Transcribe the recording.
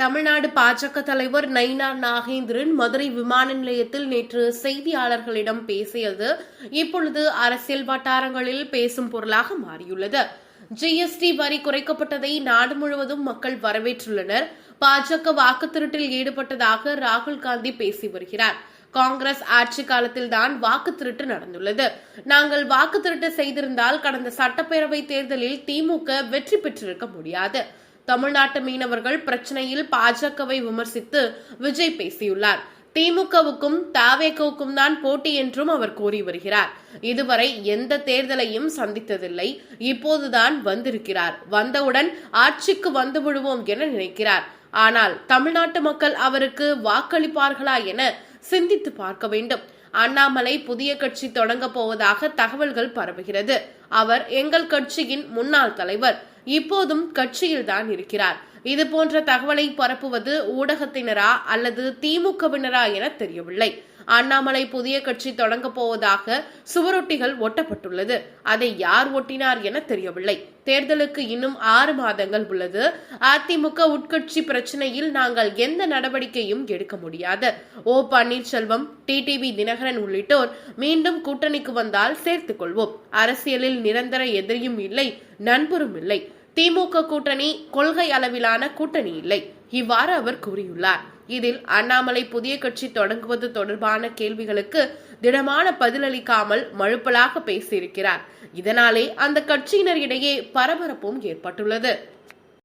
தமிழ்நாடு பாஜக தலைவர் நயினார் நாகேந்திரன் மதுரை விமான நிலையத்தில் நேற்று செய்தியாளர்களிடம் பேசியது. இப்பொழுது அரசியல் வட்டாரங்களில் பேசும் பொருளாக மாறியுள்ளது. ஜிஎஸ்டி வரி குறைக்கப்பட்டதை நாடு முழுவதும் மக்கள் வரவேற்றுள்ளனர். பாஜக வாக்கு திருட்டில் ஈடுபட்டதாக ராகுல் காந்தி பேசி வருகிறார். காங்கிரஸ் ஆட்சி காலத்தில்தான் வாக்கு திருட்டு நடந்துள்ளது. நாங்கள் வாக்கு திருட்டு செய்திருந்தால் கடந்த சட்டப்பேரவை தேர்தலில் திமுக வெற்றி பெற்றிருக்க முடியாது. தமிழ்நாட்டு மீனவர்கள் பிரச்சனையில் பாஜகவை விமர்சித்து விஜய் பேசியுள்ளார். திமுகவுக்கும் தாவேகவுக்கும் தான் போட்டி என்றும் அவர் கூறி வருகிறார். இதுவரை எந்த தேர்தலையும் சந்தித்ததில்லை. இப்போதுதான் வந்திருக்கிறார். வந்தவுடன் ஆட்சிக்கு வந்து விடுவோம் என நினைக்கிறார். ஆனால் தமிழ்நாட்டு மக்கள் அவருக்கு வாக்களிப்பார்களா என சிந்தித்து பார்க்க வேண்டும். அண்ணாமலை புதிய கட்சி தொடங்க போவதாக தகவல்கள் பரவுகிறது. அவர் எங்கள் கட்சியின் முன்னாள் தலைவர். இப்போதும் கட்சியில்தான் இருக்கிறார். இது போன்ற தகவலை பரப்புவது ஊடகத்தினரா அல்லது திமுகவினரா என தெரியவில்லை. அண்ணாமலை புதிய கட்சி தொடங்கப் போவதாக சுவரொட்டிகள் ஒட்டப்பட்டுள்ளது. அதை யார் ஒட்டினார் என தெரியவில்லை. தேர்தலுக்கு இன்னும் ஆறு மாதங்கள் உள்ளது. அதிமுக உட்கட்சி பிரச்சனையில் நாங்கள் எந்த நடவடிக்கையும் எடுக்க முடியாது. ஓ பன்னீர்செல்வம் டிடிவி தினகரன் உள்ளிட்டோர் மீண்டும் கூட்டணிக்கு வந்தால் சேர்த்துக் கொள்வோம். அரசியலில் நிரந்தர எதிரியும் இல்லை நண்பரும் இல்லை. திமுக கூட்டணி கொள்கை அளவிலான கூட்டணி இல்லை. இவ்வாறு அவர் கூறியுள்ளார். இதில் அண்ணாமலை புதிய கட்சி தொடங்குவது தொடர்பான கேள்விகளுக்கு திடமான பதிலளிக்காமல் மழுப்பலாக பேசியிருக்கிறார். இதனாலே அந்த கட்சியினர் இடையே பரபரப்பும் ஏற்பட்டுள்ளது.